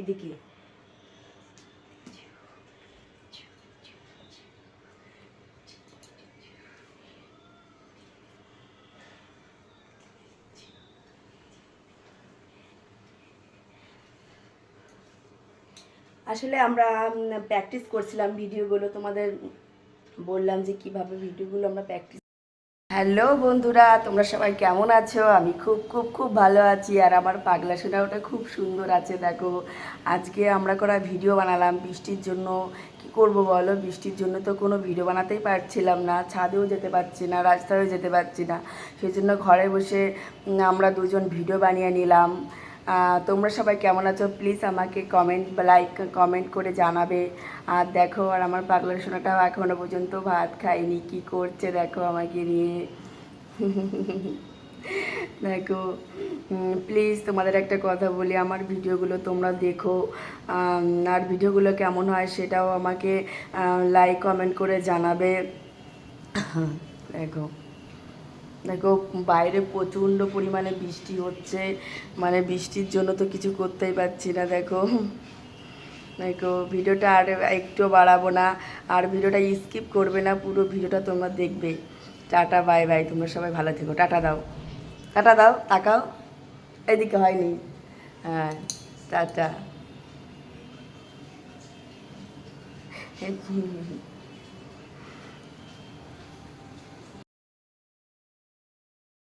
এদিকে। আসলে আমরা প্র্যাকটিস করছিলাম ভিডিওগুলো তোমাদের বললাম যে কীভাবে ভিডিওগুলো আমরা প্র্যাকটিস হ্যালো বন্ধুরা, তোমরা সবাই কেমন আছো? আমি খুব খুব খুব ভালো আছি আর আমার পাগলা সোনাওটা খুব সুন্দর আছে, দেখো। আজকে আমরা করা ভিডিও বানালাম, বৃষ্টির জন্য। কি করব বলো? বৃষ্টির জন্য তো কোনো ভিডিও বানাতেই পারছিলাম না, ছাদেও যেতে পারছি না, রাস্তায়ও যেতে পারছি না। সেই জন্য ঘরে বসে আমরা দুজন ভিডিও বানিয়ে নিলাম। তোমরা সবাই কেমন আছো? প্লিজ আমাকে কমেন্ট লাইক কমেন্ট করে জানাবে। আর দেখো, আর আমার পাগলা সোনাটাও এখনও পর্যন্ত ভাত খায়নি। কি করছে দেখো আমাকে নিয়ে? দেখো প্লিজ তোমাদের একটা কথা বলি, আমার ভিডিওগুলো তোমরা দেখো। আর ভিডিওগুলো কেমন হয় সেটাও আমাকে লাইক কমেন্ট করে জানাবে। দেখো। দেখো, বাইরে প্রচণ্ড পরিমাণে বৃষ্টি হচ্ছে। মানে বৃষ্টির জন্য তো কিছু করতেই পারছি না, দেখো। দেখো, ভিডিওটা আর একটু বাড়াবো না। আর ভিডিওটা স্কিপ করবে না, পুরো ভিডিওটা তোমরা দেখবে। Ta-ta, bye bye. তোমরা সবাই ভালো থেকো। টাটা দাও। টাটা দাও, তাকাও। এদিকে হয়নি। হ্যাঁ টাটা।